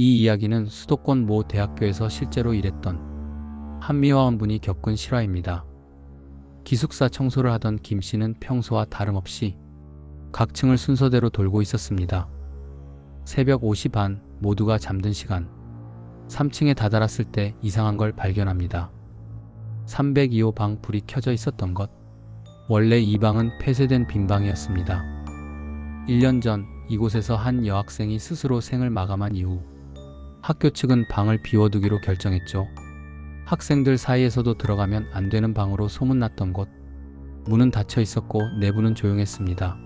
이 이야기는 수도권 모 대학교에서 실제로 일했던 한미화원분이 겪은 실화입니다. 기숙사 청소를 하던 김 씨는 평소와 다름없이 각 층을 순서대로 돌고 있었습니다. 새벽 5시 반 모두가 잠든 시간 3층에 다다랐을 때 이상한 걸 발견합니다. 302호 방 불이 켜져 있었던 것. 원래 이 방은 폐쇄된 빈 방이었습니다. 1년 전 이곳에서 한 여학생이 스스로 생을 마감한 이후 학교 측은 방을 비워두기로 결정했죠. 학생들 사이에서도 들어가면 안 되는 방으로 소문났던 곳. 문은 닫혀 있었고 내부는 조용했습니다.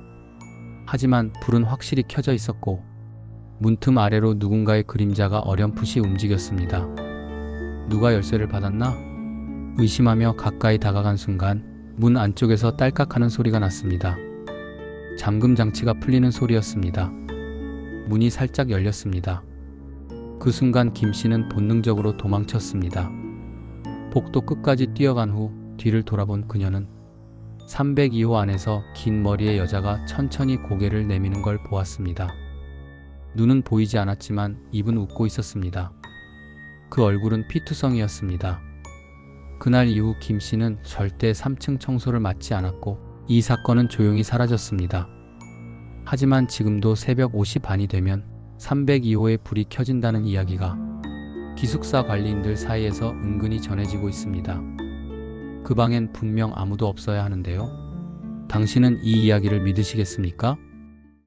하지만 불은 확실히 켜져 있었고 문틈 아래로 누군가의 그림자가 어렴풋이 움직였습니다. 누가 열쇠를 받았나? 의심하며 가까이 다가간 순간 문 안쪽에서 딸깍하는 소리가 났습니다. 잠금 장치가 풀리는 소리였습니다. 문이 살짝 열렸습니다. 그 순간 김 씨는 본능적으로 도망쳤습니다. 복도 끝까지 뛰어간 후 뒤를 돌아본 그녀는 302호 안에서 긴 머리의 여자가 천천히 고개를 내미는 걸 보았습니다. 눈은 보이지 않았지만 입은 웃고 있었습니다. 그 얼굴은 피투성이었습니다. 그날 이후 김 씨는 절대 3층 청소를 맡지 않았고 이 사건은 조용히 사라졌습니다. 하지만 지금도 새벽 5시 반이 되면 302호에 불이 켜진다는 이야기가 기숙사 관리인들 사이에서 은근히 전해지고 있습니다. 그 방엔 분명 아무도 없어야 하는데요. 당신은 이 이야기를 믿으시겠습니까?